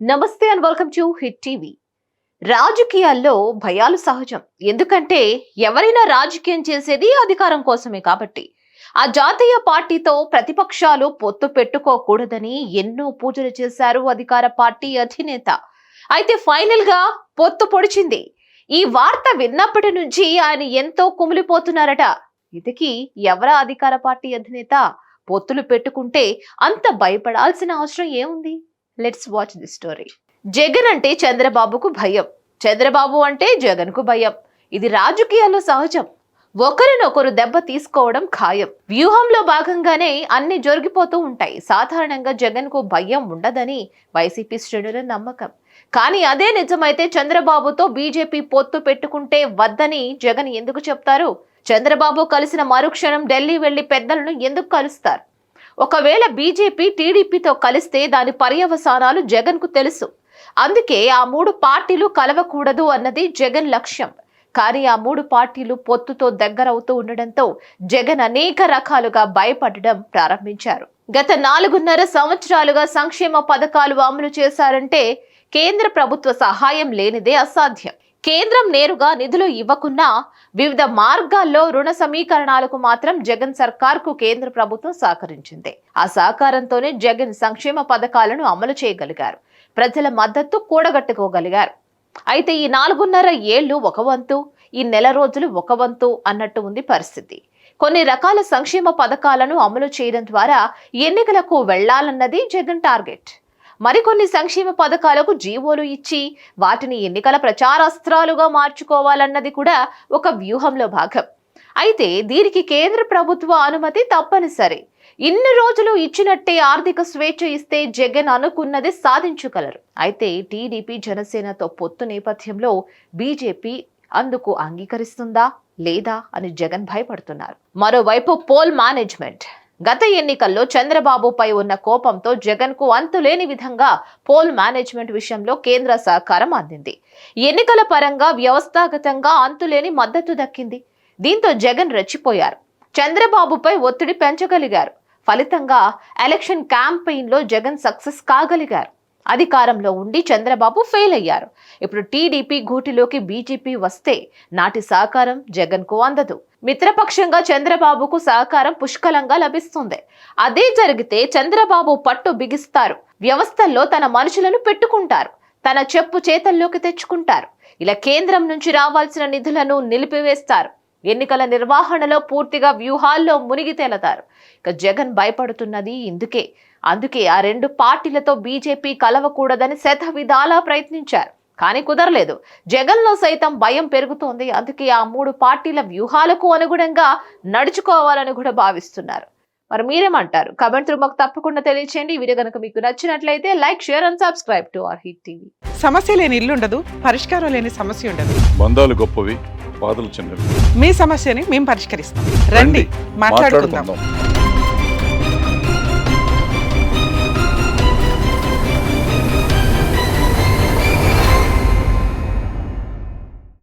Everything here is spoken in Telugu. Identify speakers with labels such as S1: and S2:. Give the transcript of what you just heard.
S1: Namaste and welcome to Hit TV. రాజకీయాల్లో భయాలు సహజం. ఎందుకంటే ఎవరైనా రాజకీయం చేసేది అధికారం కోసమే కాబట్టి. ఆ జాతీయ పార్టీతో ప్రతిపక్షాలు పొత్తు పెట్టుకోకూడదని ఎన్నో పూజలు చేశారు అధికార పార్టీ అధినేత. అయితే ఫైనల్గా పొత్తు పొడిచింది. ఈ వార్త విన్నప్పటి నుంచి ఆయన ఎంతో కుమిలిపోతున్నారట. ఇదికి ఎవరా అధికార పార్టీ అధినేత? పొత్తులు పెట్టుకుంటే అంత భయపడాల్సిన అవసరం ఏముంది? Let's watch the story Jagan అంటే చంద్రబాబుకు భయం. చంద్రబాబు అంటే జగన్కు భయం. ఇది రాజకీయాల్లో సహజం. ఒకరినొకరు దెబ్బ తీసుకోవడం ఖాయం. వ్యూహంలో భాగంగానే అన్ని జరిగిపోతూ ఉంటాయి. సాధారణంగా జగన్కు భయం ఉండదని వైసీపీ శ్రేణుల నమ్మకం. కానీ అదే నిజమైతే చంద్రబాబుతో బీజేపీ పొత్తు పెట్టుకుంటే వద్దని జగన్ ఎందుకు చెప్తారు? చంద్రబాబు కలిసిన మరుక్షణం ఢిల్లీ వెళ్ళి పెద్దలను ఎందుకు కలుస్తారు? ఒకవేళ బీజేపీ టీడీపీతో కలిస్తే దాని పర్యవసానాలు జగన్కు తెలుసు. అందుకే ఆ మూడు పార్టీలు కలవకూడదు అన్నది జగన్ లక్ష్యం. కానీ ఆ మూడు పార్టీలు పొత్తుతో దగ్గరవుతూ ఉండడంతో జగన్ అనేక రకాలుగా భయపడడం ప్రారంభించారు. గత నాలుగున్నర సంవత్సరాలుగా సంక్షేమ పథకాలు అమలు చేశారంటే కేంద్ర ప్రభుత్వ సహాయం లేనిదే అసాధ్యం. కేంద్రం నేరుగా నిధులు ఇవ్వకున్నా వివిధ మార్గాల్లో రుణ సమీకరణాలకు మాత్రం జగన్ సర్కార్కు కేంద్ర ప్రభుత్వం సహకరించింది. ఆ సహకారంతోనే జగన్ సంక్షేమ పథకాలను అమలు చేయగలిగారు. ప్రజల మద్దతు కూడగట్టుకోగలిగారు. అయితే ఈ నాలుగున్నర ఏళ్ళు ఒక వంతు ఈ నెల రోజులు ఒక వంతు అన్నట్టు ఉంది పరిస్థితి. కొన్ని రకాల సంక్షేమ పథకాలను అమలు చేయడం ద్వారా ఎన్నికలకు వెళ్ళాలన్నది జగన్ టార్గెట్. మరికొన్ని సంక్షేమ పథకాలకు జీవోలు ఇచ్చి వాటిని ఎన్నికల ప్రచారాస్త్రాలుగా మార్చుకోవాలన్నది కూడా ఒక వ్యూహంలో భాగం. అయితే దీనికి కేంద్ర ప్రభుత్వ అనుమతి తప్పనిసరి. ఇన్ని రోజులు ఇచ్చినట్టే ఆర్థిక స్వేచ్ఛ ఇస్తే జగన్ అనుకున్నది సాధించగలరు. అయితే టీడీపీ జనసేనతో పొత్తు నేపథ్యంలో బీజేపీ అందుకు అంగీకరిస్తుందా లేదా అని జగన్ భయపడుతున్నారు. మరోవైపు పోల్ మేనేజ్మెంట్. గత ఎన్నికల్లో చంద్రబాబుపై ఉన్న కోపంతో జగన్కు అంతులేని విధంగా పోల్ మేనేజ్మెంట్ విషయంలో కేంద్ర సహకారం అందింది. ఎన్నికల పరంగా వ్యవస్థాగతంగా అంతులేని మద్దతు దక్కింది. దీంతో జగన్ రెచ్చిపోయారు. చంద్రబాబుపై ఒత్తిడి పెంచగలిగారు. ఫలితంగా ఎలక్షన్ క్యాంపెయిన్లో జగన్ సక్సెస్ కాగలిగారు. అధికారంలో ఉండి చంద్రబాబు ఫెయిల్ అయ్యారు. ఇప్పుడు టీడీపీ గూటిలోకి బీజేపీ వస్తే నాటి సహకారం జగన్కు అందదు. మిత్రపక్షంగా చంద్రబాబుకు సహకారం పుష్కలంగా లభిస్తుంది. అదే జరిగితే చంద్రబాబు పట్టు బిగిస్తారు. వ్యవస్థల్లో తన మనుషులను పెట్టుకుంటారు. తన చెప్పు చేతల్లోకి తెచ్చుకుంటారు. ఇలా కేంద్రం నుంచి రావాల్సిన నిధులను నిలిపివేస్తారు. ఎన్నికల నిర్వహణలో పూర్తిగా వ్యూహాల్లో మునిగి తేలతారు. ఇక జగన్ భయపడుతున్నది ఇందుకే. అందుకే ఆ రెండు పార్టీలతో బీజేపీ కలవకూడదని శత విధాలా ప్రయత్నించారు. కానీ కుదరలేదు. జగన్లో సైతం భయం పెరుగుతోంది. అందుకే ఆ మూడు పార్టీల వ్యూహాలకు అనుగుణంగా నడుచుకోవాలని కూడా భావిస్తున్నారు. మరి మీరేమంటారు? కమెంట్ మాకు తప్పకుండా తెలియచేయండి. ఈ వీడియో కనుక మీకు నచ్చినట్లయితే like share and subscribe to our Hit TV.
S2: సమస్య లేని ఇల్లు ఉండదు పరిష్కారం లేని సమస్య ఉండదు.
S3: బంధాలు గొప్పవి బాధలు చిన్నవి.
S2: మీ సమస్యని మేము పరిష్కరిస్తాం. రండి మాట్లాడుకుందాం.
S3: మాట్లాడుకుందాం.